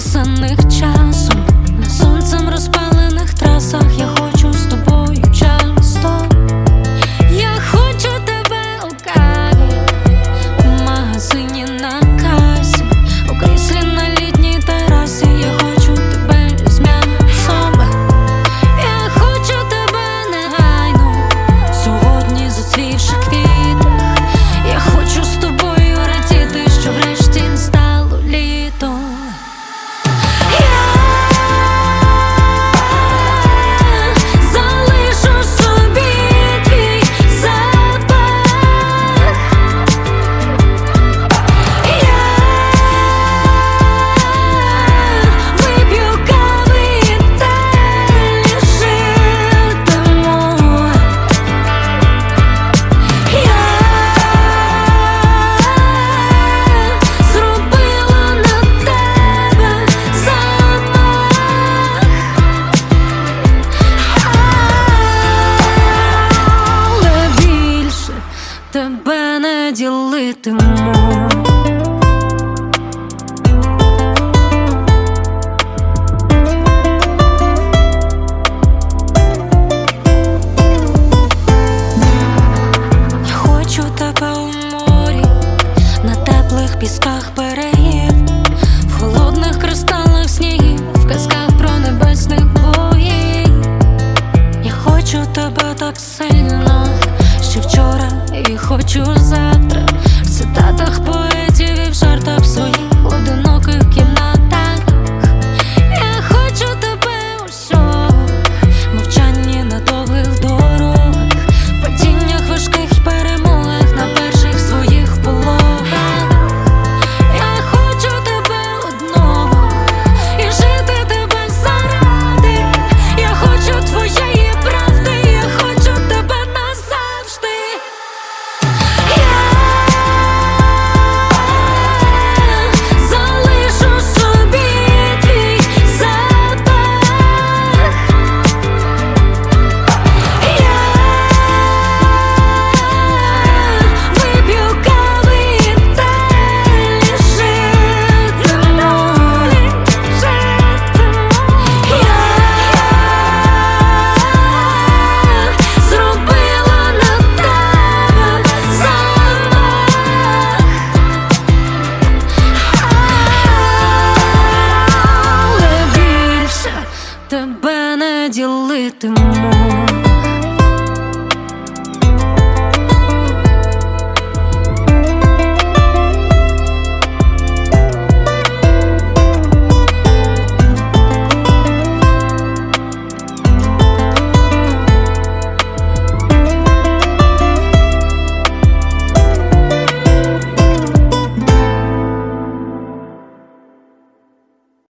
писаних часом. тебе не ділитиму. Хочу тебе у морі, на теплих пісках берегів, в холодних кристалах снігів, в казках про небесних боїв. Я хочу тебе так сильно, що вчора. хочу завтра. не ділитиму.